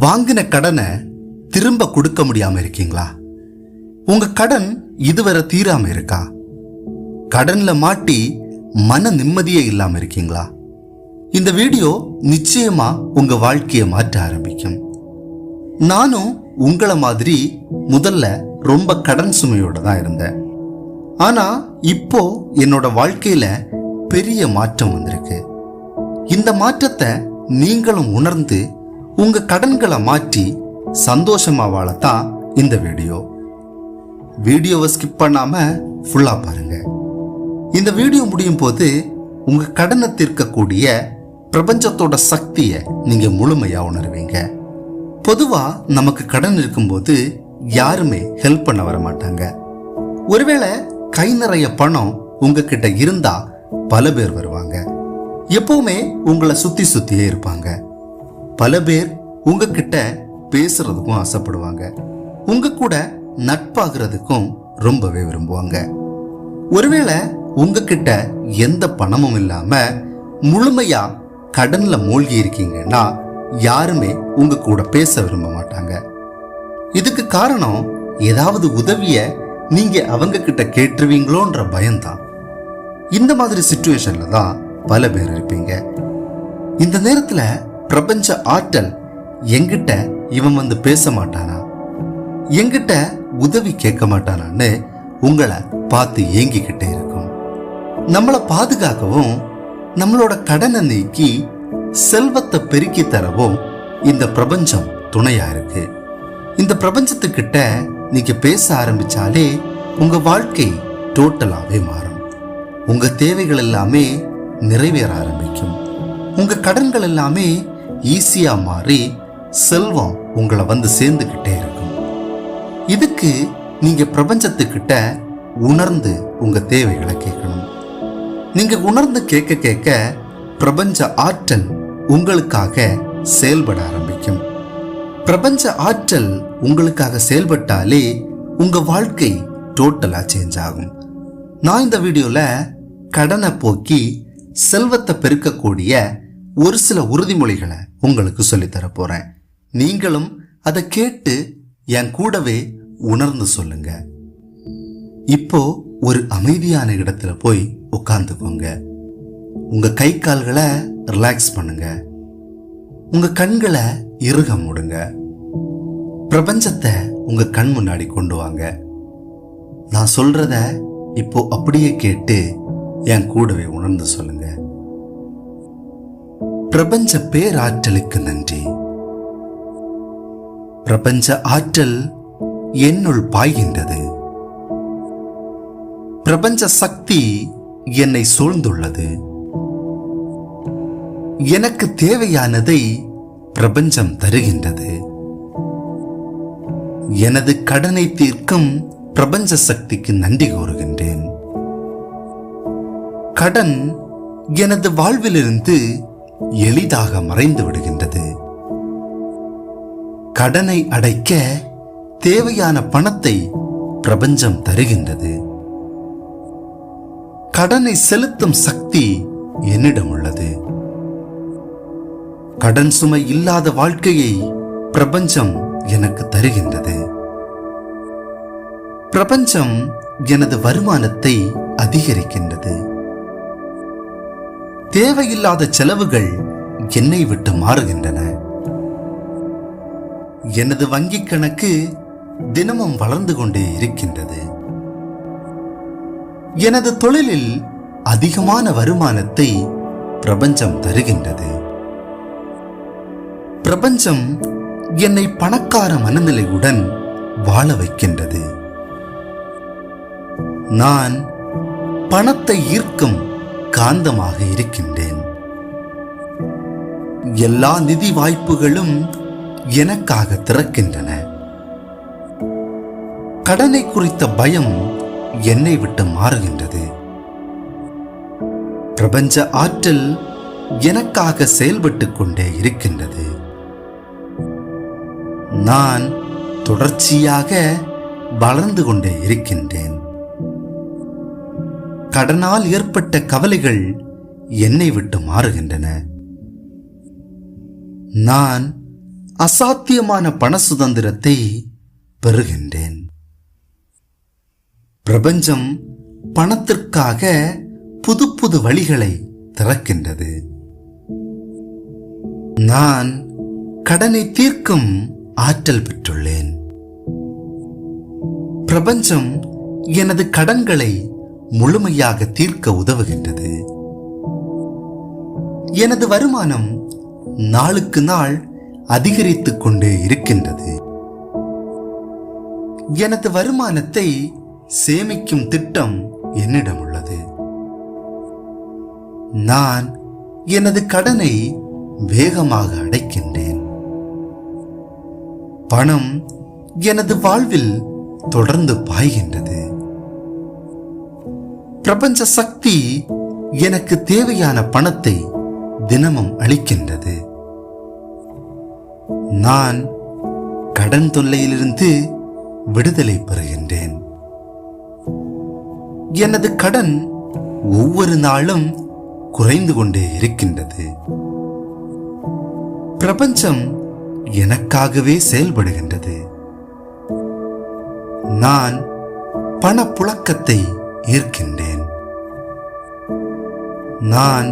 வாங்கின கடனை திரும்ப கொடுக்க முடியாம இருக்கீங்களா? உங்க கடன் இதுவரை தீராம இருக்கா? கடன்ல மாட்டி மன நிம்மதியே இல்லாம இருக்கீங்களா? இந்த வீடியோ நிச்சயமா உங்க வாழ்க்கையை மாற்ற ஆரம்பிக்கும். நானும் உங்களை மாதிரி முதல்ல ரொம்ப கடன் சுமையோட தான் இருந்தேன். ஆனா இப்போ என்னோட வாழ்க்கையில பெரிய மாற்றம் வந்திருக்கு. இந்த மாற்றத்தை நீங்களும் உணர்ந்து உங்க கடன்களை மாற்றி சந்தோஷமா வாழத்தான் இந்த வீடியோ. வீடியோவை ஸ்கிப் பண்ணாம ஃபுல்லா பாருங்க. இந்த வீடியோ முடியும் போது உங்க கடனை தீர்க்கக்கூடிய பிரபஞ்சத்தோட சக்தியை நீங்க முழுமையா உணர்வீங்க. பொதுவா நமக்கு கடன் இருக்கும்போது யாருமே ஹெல்ப் பண்ண வர மாட்டாங்க. ஒருவேளை கை நிறைய பணம் உங்ககிட்ட இருந்தா பல பேர் வருவாங்க. எப்பவுமே உங்களை சுத்தி சுத்தியே இருப்பாங்க. பல பேர் உங்ககிட்ட பேசுறதுக்கும் ஆசைப்படுவாங்க. உங்க கூட நட்பாகிறதுக்கும் ரொம்பவே விரும்புவாங்க. ஒருவேளை உங்ககிட்ட எந்த பணமும் இல்லாம முழுமையா கடன்ல மூழ்கி இருக்கீங்கன்னா யாருமே உங்க கூட பேச விரும்ப மாட்டாங்க. இதுக்கு காரணம் ஏதாவது உதவிய நீங்க அவங்க கிட்ட கேட்டுருவீங்களோன்ற பயம்தான். இந்த மாதிரி சுச்சுவேஷன்ல தான் பல பேர் இருப்பீங்க. இந்த நேரத்துல பிரபஞ்ச ஆற்றல் எங்கிட்ட இவன் வந்து பேச மாட்டானா? எங்கிட்ட உதவி கேட்க மாட்டானான்னு உங்களை பார்த்து ஏங்கிக்கிட்டே இருக்கும். நம்மளை பாதுகாக்கவும் நம்மளோட கடனை நீக்கி செல்வத்தை பெருக்கி தரவும் இந்த பிரபஞ்சம் துணையா இருக்கு. இந்த பிரபஞ்சத்துக்கிட்ட நீங்க பேச ஆரம்பிச்சாலே உங்க வாழ்க்கை டோட்டலாகவே மாறும். உங்க தேவைகள் எல்லாமே நிறைவேற ஆரம்பிக்கும். உங்க கடன்கள் எல்லாமே ஈஸியாக மாறி செல்வம் உங்களை வந்து சேர்ந்துக்கிட்டே இருக்கும். இதுக்கு நீங்கள் பிரபஞ்சத்துக்கிட்ட உணர்ந்து உங்கள் தேவைகளை கேட்கணும். நீங்கள் உணர்ந்து கேட்க கேட்க பிரபஞ்ச ஆற்றல் உங்களுக்காக செயல்பட ஆரம்பிக்கும். பிரபஞ்ச ஆற்றல் உங்களுக்காக செயல்பட்டாலே உங்கள் வாழ்க்கை டோட்டலாக சேஞ்ச் ஆகும். நான் இந்த வீடியோவில் கடனை போக்கி செல்வத்தை பெருக்கக்கூடிய ஒரு சில உறுதிமொழிகளை உங்களுக்கு சொல்லித்தர போகிறேன் நீங்களும் அதை கேட்டு என் கூடவே உணர்ந்து சொல்லுங்க. இப்போ ஒரு அமைதியான இடத்துல போய் உட்கார்ந்துக்கோங்க. உங்க கை கால்களை ரிலாக்ஸ் பண்ணுங்க. உங்க கண்களை இறுக மூடுங்க. பிரபஞ்சத்தை உங்க கண் முன்னாடி கொண்டு வாங்க. நான் சொல்றத இப்போ அப்படியே கேட்டு என் கூடவே உணர்ந்து சொல்லுங்கள் பிரபஞ்ச பேராற்றலுக்கு நன்றி. பிரபஞ்ச ஆற்றல் என்னுள் பாய்கின்றது. பிரபஞ்ச சக்தி என்னை சூழ்ந்துள்ளது. எனக்கு தேவையானதை பிரபஞ்சம் தருகின்றது. எனது கடனை தீர்க்கும் பிரபஞ்ச சக்திக்கு நன்றி கூறுகின்றேன். கடன் எனது வாழ்விலிருந்து எளிதாக மறைந்து விடுகின்றது. கடனை அடைக்க தேவையான பணத்தை பிரபஞ்சம் தருகின்றது. கடனை செலுத்தும் சக்தி என்னிடம் உள்ளது. கடன் சுமை இல்லாத வாழ்க்கையை பிரபஞ்சம் எனக்கு தருகின்றது. பிரபஞ்சம் எனது வருமானத்தை அதிகரிக்கின்றது. தேவையில்லாத செலவுகள் என்னை விட்டு மாறுகின்றன. எனது வங்கிக் கணக்கு தினமும் வளர்ந்து கொண்டே இருக்கின்றது. எனது தொழிலில் அதிகமான வருமானத்தை பிரபஞ்சம் தருகின்றது. பிரபஞ்சம் என்னை பணக்கார மனநிலையுடன் வாழ வைக்கின்றது. நான் பணத்தை ஈர்க்கும் காந்தமாக இருக்கின்றேன். எல்லா நிதி வாய்ப்புகளும் எனக்காக திறக்கின்றன. கடனை குறித்த பயம் என்னை விட்டு மாறுகின்றது. பிரபஞ்ச ஆற்றல் எனக்காக செயல்பட்டுக் கொண்டே இருக்கின்றது. நான் தொடர்ச்சியாக வளர்ந்து கொண்டே இருக்கின்றேன். கடனால் ஏற்பட்ட கவலைகள் என்னை விட்டு மாறுகின்றன. நான் அசாத்தியமான பண சுதந்திரத்தை பெறுகின்றேன். பிரபஞ்சம் பணத்திற்காக புது புது வழிகளை திறக்கின்றது. நான் கடனை தீர்க்கும் ஆற்றல் பெற்றுள்ளேன். பிரபஞ்சம் எனது கடன்களை முழுமையாக தீர்க்க உதவுகின்றது. எனது வருமானம் நாளுக்கு நாள் அதிகரித்துக் கொண்டே இருக்கின்றது. எனது வருமானத்தை சேமிக்கும் திட்டம் என்னிடம் உள்ளது. நான் எனது கடனை வேகமாக அடைக்கின்றேன். பணம் எனது வாழ்வில் தொடர்ந்து பாய்கின்றது. பிரபஞ்ச சக்தி எனக்கு தேவையான பணத்தை தினமும் அளிக்கின்றது. நான் கடன் தொல்லையிலிருந்து விடுதலை பெறுகின்றேன். எனது கடன் ஒவ்வொரு நாளும் குறைந்து கொண்டே இருக்கின்றது. பிரபஞ்சம் எனக்காகவே செயல்படுகின்றது. நான் பணப்புழக்கத்தை ஈர்க்கின்றேன். நான்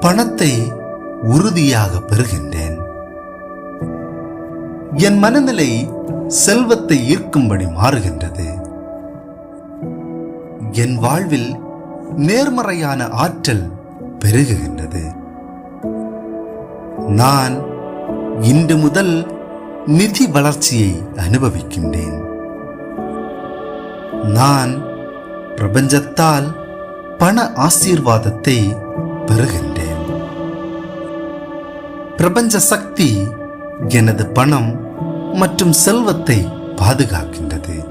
பணத்தை உறுதியாக பெறுகின்றேன். என் மனநிலை செல்வத்தை ஈர்க்கும்படி மாறுகின்றது. என் வாழ்வில் நேர்மறையான ஆற்றல் பெருகுகின்றது. நான் இன்று முதல் நிதி வளர்ச்சியை அனுபவிக்கின்றேன். நான் பிரபஞ்சத்தால் பண ஆசீர்வாதத்தை பெறுகின்றேன். பிரபஞ்ச சக்தி எனது பணம் மற்றும் செல்வத்தை பாதுகாக்கின்றது.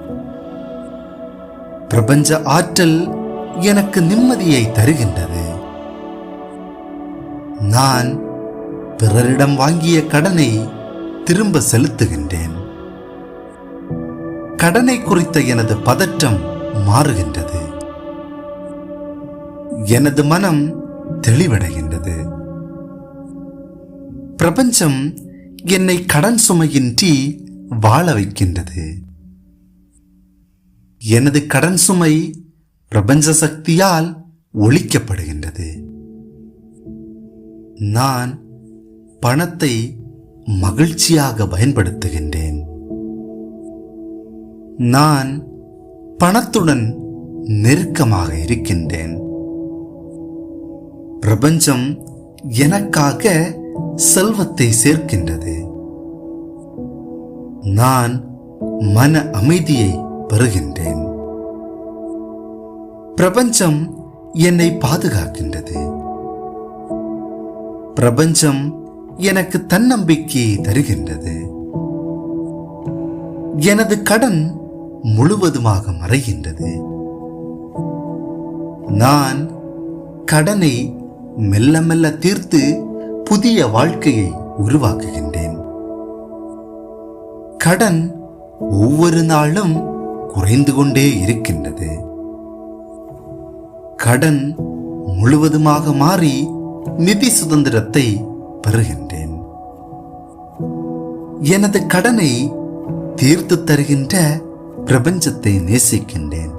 பிரபஞ்ச ஆற்றல் எனக்கு நிம்மதியை தருகின்றது. நான் பிறரிடம் வாங்கிய கடனை திரும்ப செலுத்துகின்றேன். கடனை குறித்த எனது பதற்றம் மாறுகின்றது. எனது மனம் தெளிவடைகின்றது. பிரபஞ்சம் என்னை கடன் சுமையின்றி வாழ வைக்கின்றது. எனது கடன் சுமை பிரபஞ்ச சக்தியால் ஒழிக்கப்படுகின்றது. நான் பணத்தை மகிழ்ச்சியாக பயன்படுத்துகின்றேன். நான் பணத்துடன் நெருக்கமாக இருக்கின்றேன். பிரபஞ்சம் எனக்காக செல்வத்தை சேர்க்கின்றது. நான் மன அமைதியை பெறுகின்றேன். பிரபஞ்சம் என்னை பாதுகாக்கின்றது. பிரபஞ்சம் எனக்கு தன்னம்பிக்கையை தருகின்றது. எனது கடன் முழுவதுமாக மறைகின்றது. நான் கடனை மெல்ல மெல்ல தீர்த்து புதிய வாழ்க்கையை உருவாக்குகின்றேன். கடன் ஒவ்வொரு நாளும் குறைந்து கொண்டே இருக்கின்றது. கடன் முழுவதுமாக மாறி நிதி சுதந்திரத்தை பெறுகின்றேன். எனது கடனை தீர்த்து தருகின்ற பிரபஞ்சத்தை நேசிக்கின்றேன்.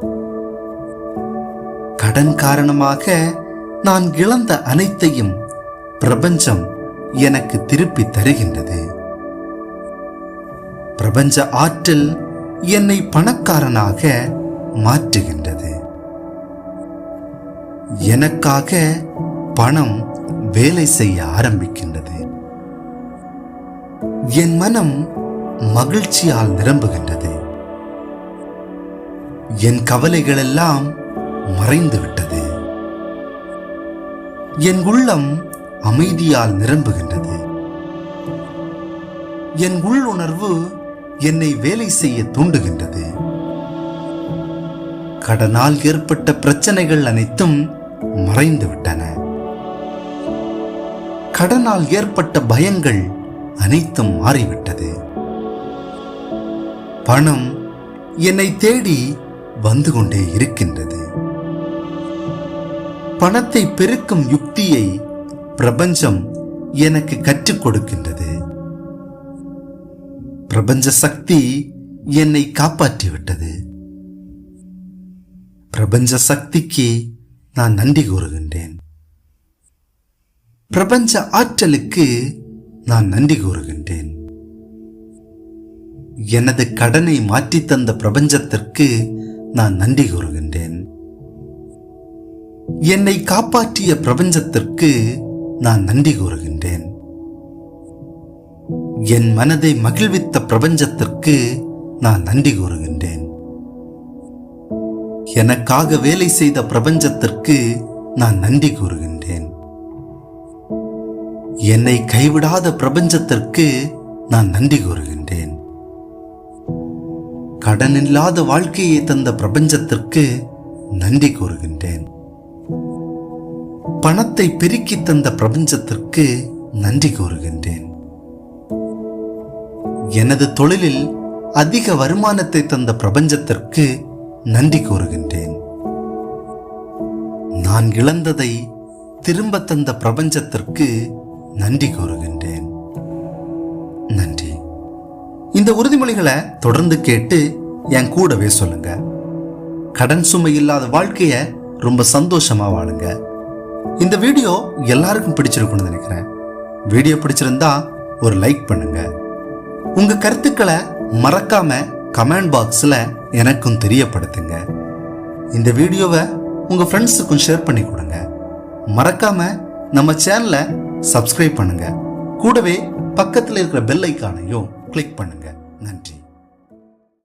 கடன் காரணமாக நான் இழந்த அனைத்தையும் பிரபஞ்சம் எனக்கு திருப்பி தருகின்றது. பிரபஞ்ச ஆற்றல் என்னை பணக்காரனாக மாற்றுகின்றது. எனக்காக பணம் வேலை செய்ய ஆரம்பிக்கின்றது. என் மனம் மகிழ்ச்சியால் நிரம்புகின்றது. என் கவலைகள் எல்லாம் மறைந்து விட்டது என் உள்ளம் அமைதியால் நிரம்புகின்றது. என் உள்ளுணர்வு என்னை வேலை செய்ய தூண்டுகின்றது. கடனால் ஏற்பட்ட பிரச்சனைகள் அனைத்தும் மறைந்து விட்டன கடனால் ஏற்பட்ட பயங்கள் அனைத்தும் மாறிவிட்டது. பணம் என்னை தேடி வந்து கொண்டே இருக்கின்றது. பணத்தை பெருக்கும் யுக்தியை பிரபஞ்சம் எனக்கு கற்றுக் கொடுக்கின்றது. பிரபஞ்ச சக்தி என்னை காப்பாற்றிவிட்டது. பிரபஞ்ச சக்திக்கு நான் நன்றி கூறுகின்றேன். பிரபஞ்ச ஆற்றலுக்கு நான் நன்றி கூறுகின்றேன். எனது கடனை மாற்றித் தந்த பிரபஞ்சத்திற்கு நான் நன்றி கூறுகின்றேன். என்னை காப்பாற்றிய பிரபஞ்சத்திற்கு நான் நன்றி கூறுகின்றேன். என் மனதை மகிழ்வித்த பிரபஞ்சத்திற்கு நான் நன்றி கூறுகின்றேன். எனக்காக வேலை செய்த பிரபஞ்சத்திற்கு நான் நன்றி கூறுகின்றேன். என்னை கைவிடாத பிரபஞ்சத்திற்கு நான் நன்றி கூறுகின்றேன். கடனில்லாத வாழ்க்கையை தந்த பிரபஞ்சத்திற்கு நன்றி கூறுகின்றேன். பணத்தை பெருக்கி தந்த பிரபஞ்சத்திற்கு நன்றி கூறுகின்றேன். எனது தொழிலில் அதிக வருமானத்தை தந்த பிரபஞ்சத்திற்கு நன்றி கூறுகின்றேன். நான் இழந்ததை திரும்ப தந்த பிரபஞ்சத்திற்கு நன்றி கூறுகின்றேன். நன்றி. இந்த உறுதிமொழிகளை தொடர்ந்து கேட்டு என் கூடவே சொல்லுங்க. கடன் சுமை இல்லாத வாழ்க்கைய ரொம்ப சந்தோஷமா வாழுங்க. இந்த வீடியோ எல்லாருக்கும் பிடிச்சிருக்கும்னு நினைக்கிறேன். வீடியோ பிடிச்சிருந்தா ஒரு லைக் பண்ணுங்க. உங்க கருத்துக்களை மறக்காம கமெண்ட் பாக்ஸில் எனக்கும் தெரியப்படுத்துங்க. இந்த வீடியோவை உங்க ஃப்ரெண்ட்ஸுக்கும் ஷேர் பண்ணி கொடுங்க. மறக்காம நம்ம சேனலை சப்ஸ்கிரைப் பண்ணுங்க. கூடவே பக்கத்தில் இருக்கிற பெல் ஐக்கானையும் கிளிக் பண்ணுங்க. நன்றி.